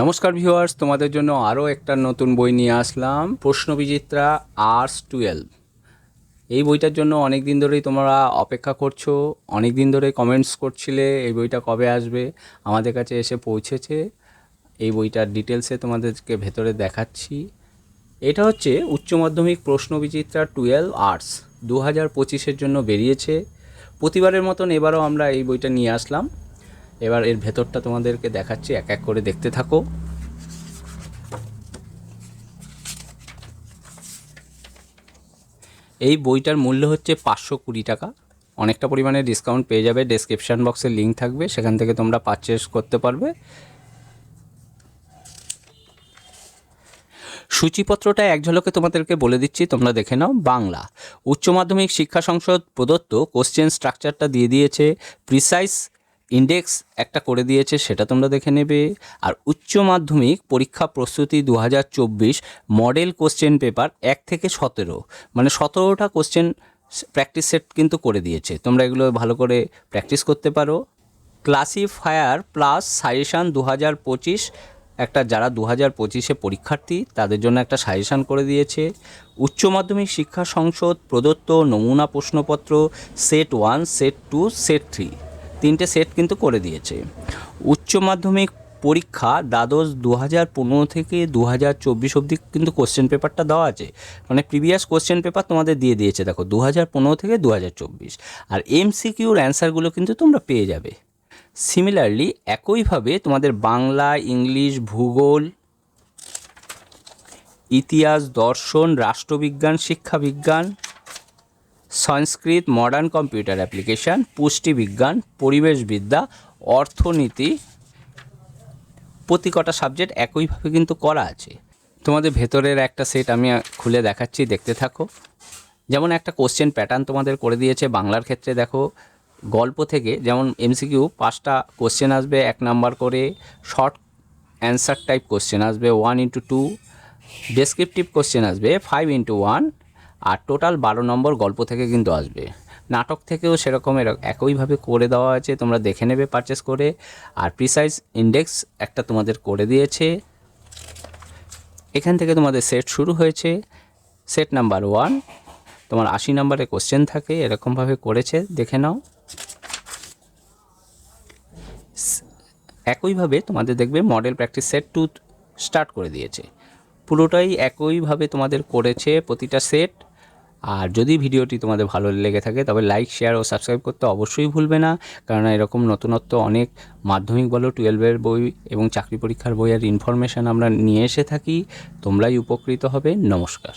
নমস্কার ভিউয়ার্স, তোমাদের জন্য আরও একটা নতুন বই নিয়ে আসলাম, প্রশ্নবিচিত্রা আর্টস টুয়েলভ এই বইটার জন্য অনেক দিন ধরেই তোমরা অপেক্ষা করছ অনেক দিন ধরে কমেন্টস করছিলে, এই বইটা কবে আসবে, আমাদের কাছে এসে পৌঁছেছে। এই বইটার ডিটেলসে তোমাদেরকে ভেতরে দেখাচ্ছি। এটা হচ্ছে উচ্চ মাধ্যমিক প্রশ্নবিচিত্রা টুয়েলভ আর্টস দু হাজার পঁচিশের জন্য বেরিয়েছে। প্রতিবারের মতন এবারও আমরা এই বইটা নিয়ে আসলাম। এবার এর ভেতরটা তোমাদেরকে দেখাচ্ছি, এক এক করে দেখতে থাকো। এই বইটার মূল্য হচ্ছে পাঁচশো কুড়ি টাকা। অনেকটা পরিমাণে ডিসকাউন্ট পেয়ে যাবে ডেসক্রিপশান বক্সে লিঙ্ক থাকবে, সেখান থেকে তোমরা পারচেস করতে পারবে। সূচিপত্রটা এক ঝলকে তোমাদেরকে বলে দিচ্ছি, তোমরা দেখে নাও। বাংলা, উচ্চ মাধ্যমিক শিক্ষা সংসদ প্রদত্ত কোশ্চেন স্ট্রাকচারটা দিয়ে দিয়েছে প্রিসাইজ ইন্ডেক্স একটা করে দিয়েছে, সেটা তোমরা দেখে নেবে। আর উচ্চ মাধ্যমিক পরীক্ষা প্রস্তুতি দু হাজার চব্বিশ মডেল কোশ্চেন পেপার এক থেকে সতেরো। মানে সতেরোটা কোশ্চেন প্র্যাকটিস সেট কিন্তু করে দিয়েছে। তোমরা এগুলো ভালো করে প্র্যাকটিস করতে পারো। ক্লাসিফায়ার প্লাস সাজেশান দু পঁচিশ, একটা যারা দু হাজার পঁচিশে পরীক্ষার্থী, তাদের জন্য একটা সাজেশান করে দিয়েছে। উচ্চ মাধ্যমিক শিক্ষা সংসদ প্রদত্ত নমুনা প্রশ্নপত্র set one set two set three তিনটে সেট কিন্তু করে দিয়েছে। উচ্চ মাধ্যমিক পরীক্ষা দ্বাদশ দু হাজার পনেরো থেকে দু হাজার চব্বিশ অবধি কিন্তু কোশ্চেন পেপারটা দেওয়া আছে। মানে প্রিভিয়াস কোশ্চেন পেপার তোমাদের দিয়ে দিয়েছে, দেখো দু হাজার পনেরো থেকে দু হাজার চব্বিশ। আর এমসিকিউর অ্যান্সারগুলো কিন্তু তোমরা পেয়ে যাবে। সিমিলারলি একইভাবে তোমাদের বাংলা, ইংলিশ, ভূগোল, ইতিহাস, দর্শন, রাষ্ট্রবিজ্ঞান, শিক্ষাবিজ্ঞান সংস্কৃত মডার্ন কম্পিউটার অ্যাপ্লিকেশান পুষ্টিবিজ্ঞান পরিবেশবিদ্যা অর্থনীতি, প্রতি কটা সাবজেক্ট একইভাবে কিন্তু করা আছে। তোমাদের ভেতরের একটা সেট আমি খুলে দেখাচ্ছি, দেখতে থাকো। যেমন একটা কোশ্চেন প্যাটার্ন তোমাদের করে দিয়েছে বাংলার ক্ষেত্রে, দেখো, গল্প থেকে যেমন এমসিকিউ পাঁচটা কোশ্চেন আসবে, এক নাম্বার করে শর্ট অ্যান্সার টাইপ কোশ্চেন আসবে one into two descriptive question আসবে ফাইভ ইন্টু ওয়ান আর টোটাল বারো নম্বর গল্প থেকে কিন্তু আসবে। নাটক থেকেও সেরকম একইভাবে করে দেওয়া আছে, তোমরা দেখে নেবে পারচেস করে। আর প্রিসাইজ ইন্ডেক্স একটা তোমাদের করে দিয়েছে। এখান থেকে তোমাদের সেট শুরু হয়েছে। সেট নাম্বার ওয়ান তোমার আশি নম্বরে কোশ্চেন থাকে, এরকমভাবে করেছে, দেখে নাও। একইভাবে তোমাদের দেখবে model practice set two start করে দিয়েছে। পুরোটাই একইভাবে তোমাদের করেছে প্রতিটা সেট। আর যদি ভিডিওটি তোমাদের ভালো লেগে থাকে, তবে লাইক শেয়ার ও সাবস্ক্রাইব করতে অবশ্যই ভুলবে না। কারণ এরকম নতুনত্ব অনেক মাধ্যমিক বলো টুয়েলভের বই এবং চাকরি পরীক্ষার বইয়ের ইনফরমেশান আমরা নিয়ে এসে থাকি। তোমরাই উপকৃত হবে। নমস্কার।